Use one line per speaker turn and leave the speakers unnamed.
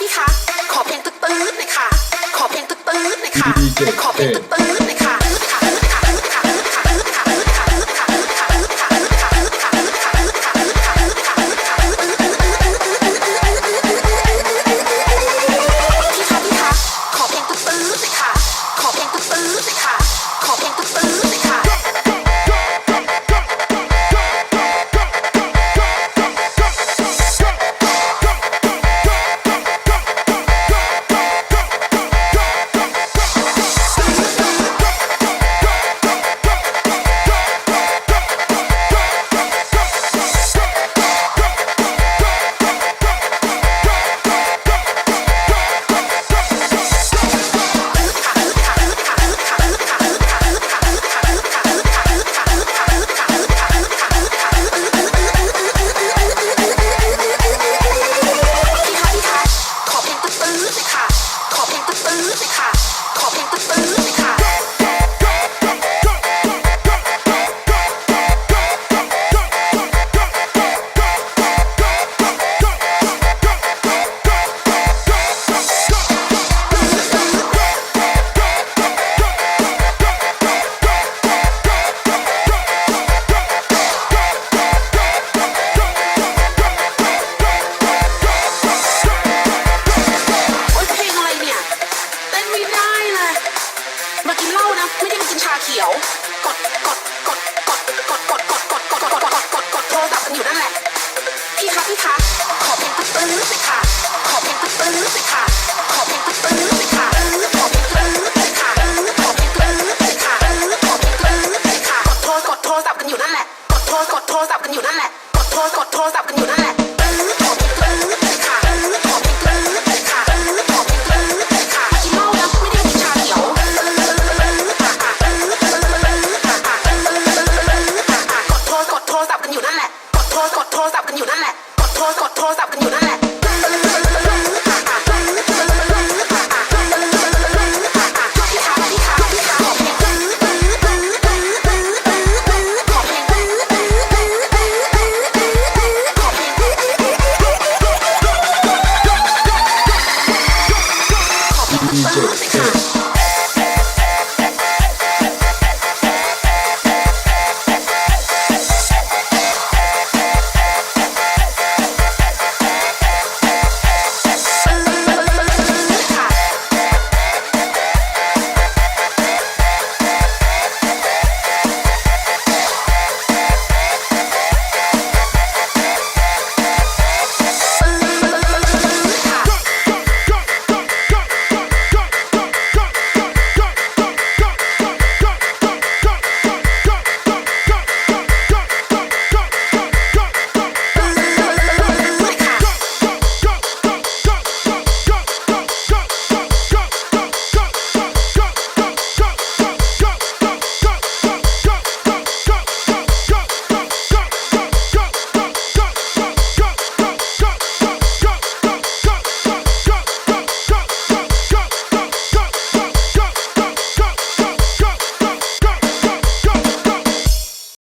พี่คะขอเพลงตึ๊ดตื้ดๆหน่อยค่ะขอเพลงตึ๊ดตื้ดๆหน่อยค่ะ
ขอเพลงตึ๊ด
ตื้ดๆหน่อยค่ะ ขอเพลงตื้อๆหน่อยค่ะ ขอเพลงตื้อๆหน่อยค่ะ โทรศัพท์กันอยู่นั่นแหละ กดโทรกดโทรศัพท์กันอยู่นั่น